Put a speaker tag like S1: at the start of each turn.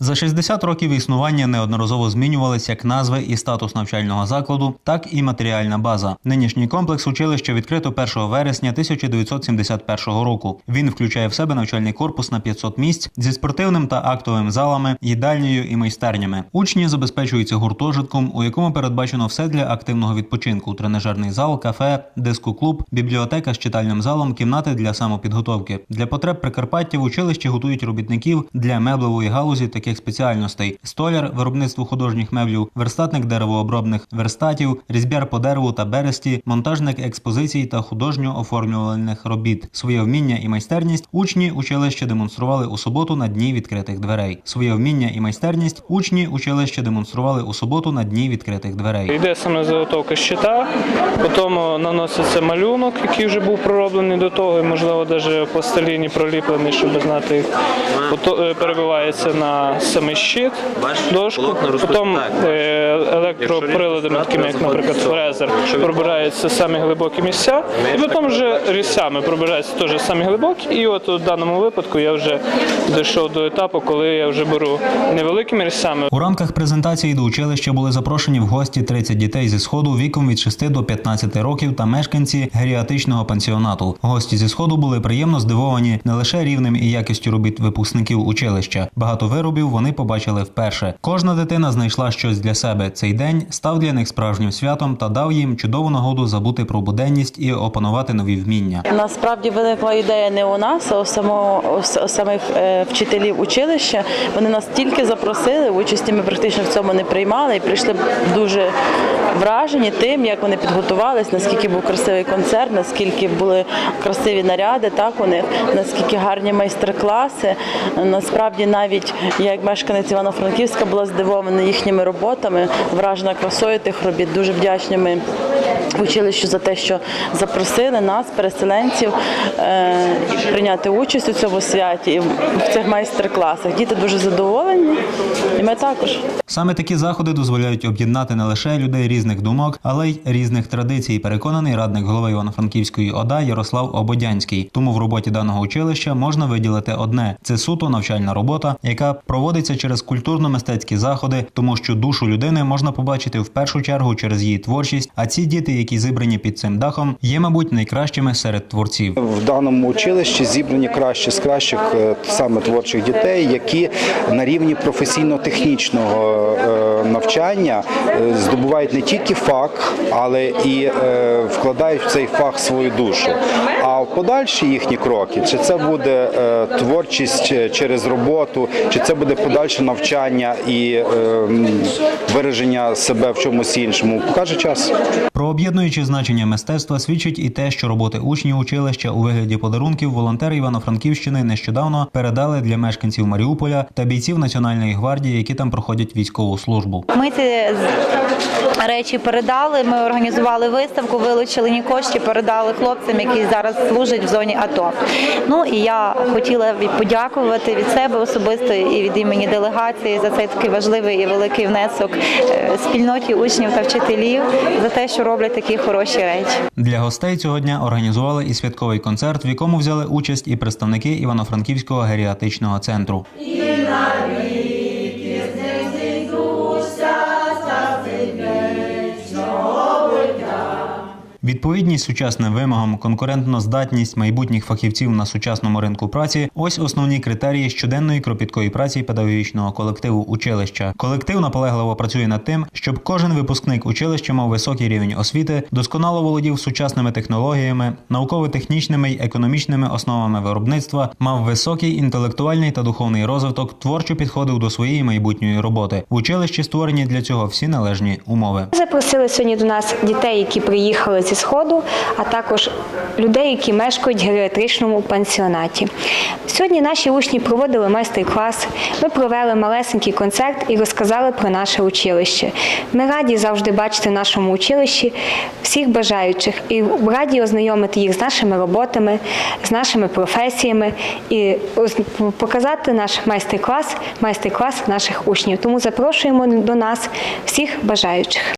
S1: За 60 років існування неодноразово змінювалися як назви і статус навчального закладу, так і матеріальна база. Нинішній комплекс училища відкрито 1 вересня 1971 року. Він включає в себе навчальний корпус на 500 місць зі спортивним та актовим залами, їдальнею і майстернями. Учні забезпечуються гуртожитком, у якому передбачено все для активного відпочинку: тренажерний зал, кафе, дискоклуб, бібліотека з читальним залом, кімнати для самопідготовки. Для потреб Прикарпаття в училищі готують робітників для меблевої галузі таких спеціальностей: столяр, виробництво художніх меблів, верстатник деревообробних верстатів, різьбяр по дереву та бересті, монтажник експозицій та художньо-оформлювальних робіт. Своє вміння і майстерність учні училища демонстрували у суботу на дні відкритих дверей. Своє вміння і майстерність учні училища демонстрували у суботу на дні відкритих дверей.
S2: Йде саме заготовка щита, потім наноситься малюнок, який вже був пророблений до того, і, можливо, навіть по сталіні проліплений, щоб знати е, Перебивається на самий щит, дошку, потім е, електроприладами, такими як, наприклад, фрезер, пробираються самі глибокі місця, і потім вже різцями пробираються теж самі глибокі. І от у даному випадку я вже дійшов до етапу, коли я вже беру невеликими різцями,
S1: У рамках презентації до училища були запрошені в гості 30 дітей зі сходу віком від 6 до 15 років та мешканці геріатричного пансіонату. Гості зі сходу були приємно здивовані не лише рівнем і якістю робіт випускників училища. Багато виробів вони побачили вперше. Кожна дитина знайшла щось для себе. Цей день став для них справжнім святом та дав їм чудову нагоду забути про буденність і опанувати нові вміння.
S3: Насправді виникла ідея не у нас, а у самого у самих е, вчителів училища. Вони нас тільки запросили, участі ми практично в цьому не приймали і прийшли дуже вражені тим, як вони підготувались, наскільки був красивий концерт, наскільки були красиві наряди, так у них, наскільки гарні майстер-класи. Насправді, навіть я як мешканець Івано-Франківська була здивована їхніми роботами, вражена красою тих робіт. Дуже вдячні ми училищу за те, що запросили нас, переселенців, е, прийняти участь у цьому святі і в цих майстер-класах. Діти дуже задоволені, ми також.
S1: Саме такі заходи дозволяють об'єднати не лише людей різних думок, але й різних традицій. Переконаний радник голови Івано-Франківської ОДА Ярослав Ободянський. Тому в роботі даного училища можна виділити одне: це суто навчальна робота, яка проводиться через культурно-мистецькі заходи, тому що душу людини можна побачити в першу чергу через її творчість. А ці діти, які зібрані під цим дахом, є, мабуть, найкращими серед творців.
S4: В даному училищі зібрані кращі з кращих е, саме творчих дітей, які на рівні професійно-технічного е, навчання е, здобувають не тільки фах, але і е, вкладають в цей фах свою душу. А в подальші їхні кроки, чи це буде е, творчість через роботу, чи це буде подальше навчання і вираження себе в чомусь іншому, покаже час.
S1: Про об'єднуюче значення мистецтва свідчить і те, що роботи учнів училища у вигляді подарунків волонтери Івано-Франківщини нещодавно передали для мешканців Маріуполя та бійців Національної гвардії, які там проходять військову службу.
S5: Ми ці речі передали. Ми організували виставку, вилучили ні кошти, передали хлопцям, які зараз служать в зоні АТО. Ну і я хотіла подякувати від себе особисто і від імені делегації за цей такий важливий і великий внесок е, спільноті учнів та вчителів за те, що роблять такі хороші речі.
S1: Для гостей цього дня організували і святковий концерт, в якому взяли участь і представники Івано-Франківського геріатричного центру. Відповідність сучасним вимогам, конкурентно здатність майбутніх фахівців на сучасному ринку праці ось основні критерії щоденної кропіткої праці педагогічного колективу училища. Колектив наполегливо працює над тим, щоб кожен випускник училища мав високий рівень освіти, досконало володів сучасними технологіями, науково-технічними й економічними основами виробництва, мав високий інтелектуальний та духовний розвиток, творчо підходив до своєї майбутньої роботи. В училищі створені для цього всі належні умови.
S6: Запросили сьогодні до нас дітей, які приїхали зі сходу, а також людей, які мешкають в геріатричному пансіонаті. Сьогодні наші учні проводили майстер-клас. Ми провели малесенький концерт і розказали про наше училище. Ми раді завжди бачити в нашому училищі всіх бажаючих і раді ознайомити їх з нашими роботами, з нашими професіями і показати наш майстер-клас, майстер-клас наших учнів. Тому запрошуємо до нас всіх бажаючих.